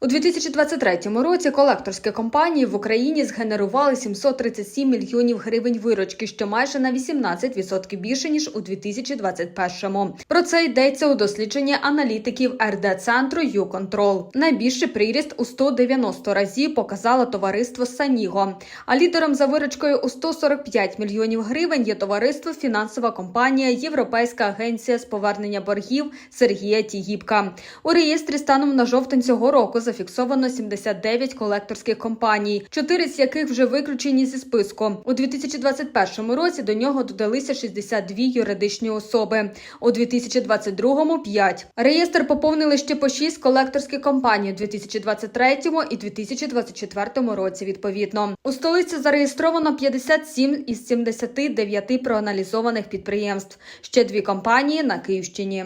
У 2023 році колекторські компанії в Україні згенерували 737 мільйонів гривень виручки, що майже на 18% більше ніж у 2021. Про це йдеться у дослідженні аналітиків РД центру «Юконтрол». Найбільший приріст у 190 разів показало товариство Саніго. А лідером за виручкою у 145 мільйонів гривень є товариство фінансова компанія Європейська агенція з повернення боргів Сергія Тігіпка. У реєстрі станом на жовтень цього року зафіксовано 79 колекторських компаній, чотири з яких вже виключені зі списку. У 2021 році до нього додалися 62 юридичні особи. У 2022-му – 5. Реєстр поповнили ще по 6 колекторських компаній у 2023 і 2024 році відповідно. У столиці зареєстровано 57 із 79 проаналізованих підприємств. Ще дві компанії на Київщині.